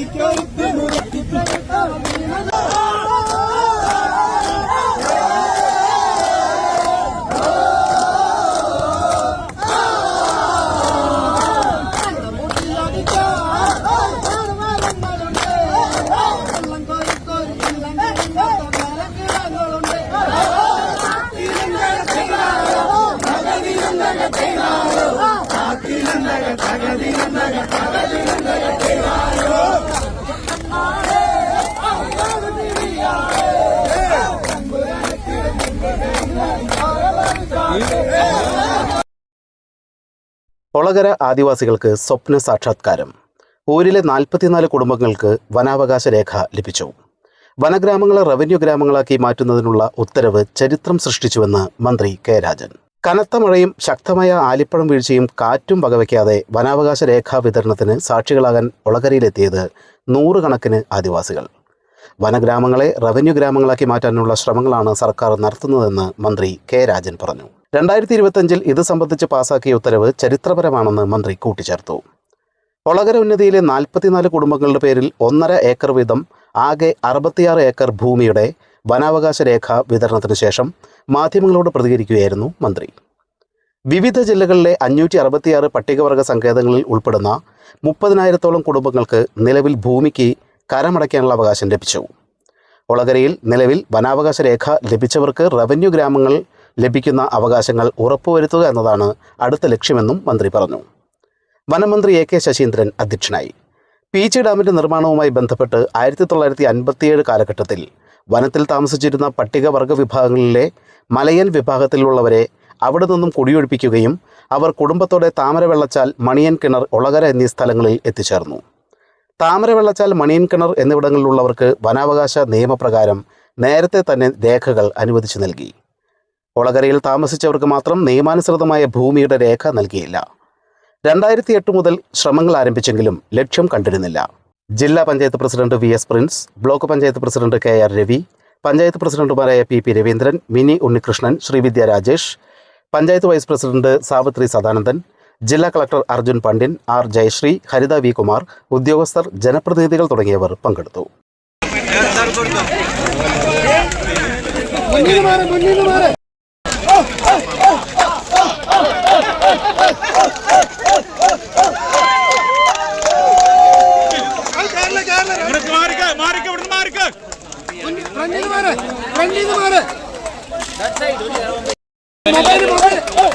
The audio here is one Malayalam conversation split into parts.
Nikyo! ഒളകര ആദിവാസികൾക്ക് സ്വപ്ന സാക്ഷാത്കാരം. ഊരിലെ നാൽപ്പത്തിനാല് കുടുംബങ്ങൾക്ക് വനാവകാശ രേഖ ലഭിച്ചു. വനഗ്രാമങ്ങളെ റവന്യൂ ഗ്രാമങ്ങളാക്കി മാറ്റുന്നതിനുള്ള ഉത്തരവ് ചരിത്രം സൃഷ്ടിച്ചുവെന്ന് മന്ത്രി കെ രാജൻ. കനത്ത മഴയും ശക്തമായ ആലിപ്പഴം വീഴ്ചയും കാറ്റും വകവയ്ക്കാതെ വനാവകാശ രേഖാ വിതരണത്തിന് സാക്ഷികളാകാൻ ഒളകരയിലെത്തിയത് നൂറുകണക്കിന് ആദിവാസികൾ. വനഗ്രാമങ്ങളെ റവന്യൂ ഗ്രാമങ്ങളാക്കി മാറ്റാനുള്ള ശ്രമങ്ങളാണ് സർക്കാർ നടത്തുന്നതെന്ന് മന്ത്രി കെ രാജൻ പറഞ്ഞു. രണ്ടായിരത്തി ഇരുപത്തഞ്ചിൽ ഇത് സംബന്ധിച്ച് പാസാക്കിയ ഉത്തരവ് ചരിത്രപരമാണെന്ന് മന്ത്രി കൂട്ടിച്ചേർത്തു. കൊളകര ഉന്നതിയിലെ നാൽപ്പത്തിനാല് കുടുംബങ്ങളുടെ പേരിൽ ഒന്നര ഏക്കർ വീതം ആകെ അറുപത്തിയാറ് ഏക്കർ ഭൂമിയുടെ വനാവകാശ രേഖ വിതരണത്തിന് ശേഷം മാധ്യമങ്ങളോട് പ്രതികരിക്കുകയായിരുന്നു മന്ത്രി. വിവിധ ജില്ലകളിലെ അഞ്ഞൂറ്റി അറുപത്തിയാറ് പട്ടികവർഗ സങ്കേതങ്ങളിൽ ഉൾപ്പെടുന്ന മുപ്പതിനായിരത്തോളം കുടുംബങ്ങൾക്ക് നിലവിൽ ഭൂമിക്ക് കരമടയ്ക്കാനുള്ള അവകാശം ലഭിച്ചു. ഒളകരയിൽ നിലവിൽ വനാവകാശ രേഖ ലഭിച്ചവർക്ക് റവന്യൂ ഗ്രാമങ്ങൾ ലഭിക്കുന്ന അവകാശങ്ങൾ ഉറപ്പുവരുത്തുക എന്നതാണ് അടുത്ത ലക്ഷ്യമെന്നും മന്ത്രി പറഞ്ഞു. വനമന്ത്രി എ കെ ശശീന്ദ്രൻ അധ്യക്ഷനായി. പീച്ചി ഡാമിന്റെ നിർമ്മാണവുമായി ബന്ധപ്പെട്ട് ആയിരത്തി തൊള്ളായിരത്തി അൻപത്തിയേഴ് കാലഘട്ടത്തിൽ വനത്തിൽ താമസിച്ചിരുന്ന പട്ടികവർഗ വിഭാഗങ്ങളിലെ മലയൻ വിഭാഗത്തിലുള്ളവരെ അവിടെ നിന്നും കുടിയൊഴിപ്പിക്കുകയും അവർ കുടുംബത്തോടെ താമര വെള്ളച്ചാൽ മണിയൻ കിണർ ഒളകര എന്നീ സ്ഥലങ്ങളിൽ എത്തിച്ചേർന്നു. താമരവെള്ളച്ചാൽ മണിയൻ കിണർ എന്നിവിടങ്ങളിലുള്ളവർക്ക് വനാവകാശ നിയമപ്രകാരം നേരത്തെ തന്നെ രേഖകൾ അനുവദിച്ചു നൽകി. ഒളകരയിൽ താമസിച്ചവർക്ക് മാത്രം നിയമാനുസൃതമായ ഭൂമിയുടെ രേഖ നൽകിയില്ല. രണ്ടായിരത്തി എട്ട് മുതൽ ശ്രമങ്ങൾ ആരംഭിച്ചെങ്കിലും ലക്ഷ്യം കണ്ടിരുന്നില്ല. ജില്ലാ panchayat president V S Prince block panchayat president K R Ravi panchayat പ്രസിഡന്റുമാരായ P P Raveendran Mini Unnikrishnan Sreevidya Rajesh panchayat vice president Savithri Sadanandan ജില്ലാ collector Arjun Pandian R Jayasree Haritha V Kumar ഉദ്യോഗസ്ഥർ ജനപ്രതിനിധികൾ തുടങ്ങിയവർ പങ്കെടുത്തു. മൊബൈൽ മാറിക്ക.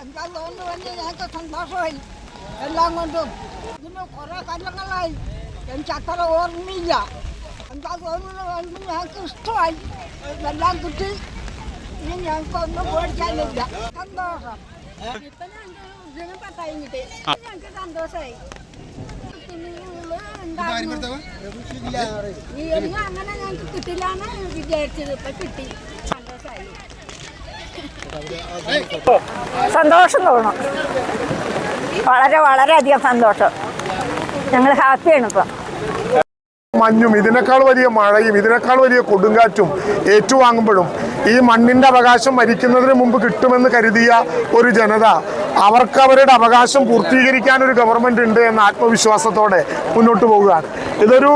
എന്താ തോന്നുന്നു പറഞ്ഞ് ഞങ്ങൾക്ക് സന്തോഷമായി എല്ലാം കൊണ്ടും ഇതിന് കുറേ കൊല്ലങ്ങളായി എനിക്ക് അത്ര ഓർമ്മയില്ല എന്താ തോന്നുന്നത് കൊണ്ട് ഞങ്ങൾക്ക് ഇഷ്ടമായി ഇതെല്ലാം കിട്ടി ഇനി ഞങ്ങൾക്ക് ഒന്നും പേടിക്കാനില്ല സന്തോഷം ഇപ്പൊ ഞങ്ങൾക്ക് ഇതിനിപ്പോ കഴിഞ്ഞിട്ട് ഞങ്ങൾക്ക് സന്തോഷമായി അങ്ങനെ ഞങ്ങൾക്ക് കിട്ടില്ലാന്ന് വിചാരിച്ചത് ഇപ്പൊ കിട്ടി. സന്തോഷമായി സന്തോഷം തോന്നും. വളരെ വളരെ അധികം സന്തോഷം. ഞങ്ങൾ ഹാപ്പിയാണ് ഇപ്പം. മഞ്ഞും ഇതിനേക്കാൾ വലിയ മഴയും ഇതിനേക്കാൾ വലിയ കൊടുങ്കാറ്റും ഏറ്റുവാങ്ങുമ്പോഴും ഈ മണ്ണിന്റെ അവകാശം മരിക്കുന്നതിന് മുമ്പ് കിട്ടുമെന്ന് കരുതിയ ഒരു ജനത അവർക്ക് അവരുടെ അവകാശം പൂർത്തീകരിക്കാൻ ഒരു ഗവൺമെന്റ് ഉണ്ട് എന്ന ആത്മവിശ്വാസത്തോടെ മുന്നോട്ട് പോകുകയാണ് ഇതൊരു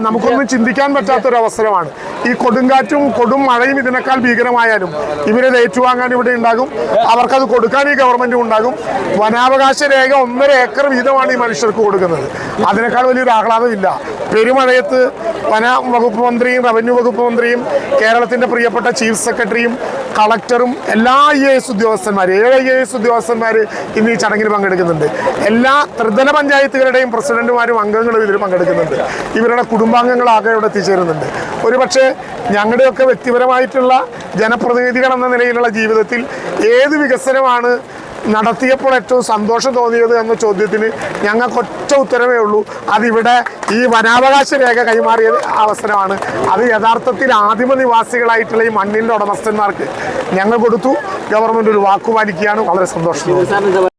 നമുക്കൊന്നും ചിന്തിക്കാൻ പറ്റാത്തൊരു അവസരമാണ് ഈ കൊടുങ്കാറ്റും കൊടും മഴയും ഇതിനേക്കാൾ ഭീകരമായാലും ഇവരെ ഏറ്റുവാങ്ങാൻ ഇവിടെ ഉണ്ടാകും. അവർക്കത് കൊടുക്കാൻ ഈ ഗവൺമെന്റും ഉണ്ടാകും. വനാവകാശ രേഖ ഒന്നര ഏക്കർ വീതമാണ് ഈ മനുഷ്യർക്ക് കൊടുക്കുന്നത്. അതിനേക്കാൾ വലിയൊരു ആഹ്ലാദമില്ല. പെരുമഴയത്ത് വന വകുപ്പ് മന്ത്രിയും റവന്യൂ വകുപ്പ് മന്ത്രിയും കേരളത്തിന്റെ പ്രിയപ്പെട്ട ചീഫ് സെക്രട്ടറിയും കളക്ടറും എല്ലാ ഐ എ എസ് ഉദ്യോഗസ്ഥന്മാരും ഏഴ് ഐ എ എസ് ഉദ്യോഗസ്ഥന്മാർ ഇന്ന് ഈ ചടങ്ങിൽ പങ്കെടുക്കുന്നുണ്ട്. എല്ലാ ത്രിതല പഞ്ചായത്തുകളുടെയും പ്രസിഡന്റുമാരും അംഗങ്ങളും ഇതിൽ പങ്കെടുക്കുന്നുണ്ട്. ഇവരുടെ കുടുംബാംഗങ്ങളാകെ ഇവിടെ എത്തിച്ചേരുന്നുണ്ട്. ഒരുപക്ഷെ ഞങ്ങളുടെയൊക്കെ വ്യക്തിപരമായിട്ടുള്ള ജനപ്രതിനിധികൾ എന്ന നിലയിലുള്ള ജീവിതത്തിൽ ഏത് വികസനമാണ് നടത്തിയപ്പോൾ ഏറ്റവും സന്തോഷം തോന്നിയത് എന്ന ചോദ്യത്തിന് ഞങ്ങൾക്ക് ഒറ്റ ഉത്തരവേ ഉള്ളൂ. അതിവിടെ ഈ വനാവകാശ രേഖ കൈമാറിയ അവസരമാണ്. അത് യഥാർത്ഥത്തിൽ ആദിമ നിവാസികളായിട്ടുള്ള ഈ മണ്ണിന്റെ ഉടമസ്ഥന്മാർക്ക് ഞങ്ങൾ കൊടുത്തു. ഗവൺമെന്റ് ഒരു വാക്കുപാലിക്കുകയാണ്. വളരെ സന്തോഷം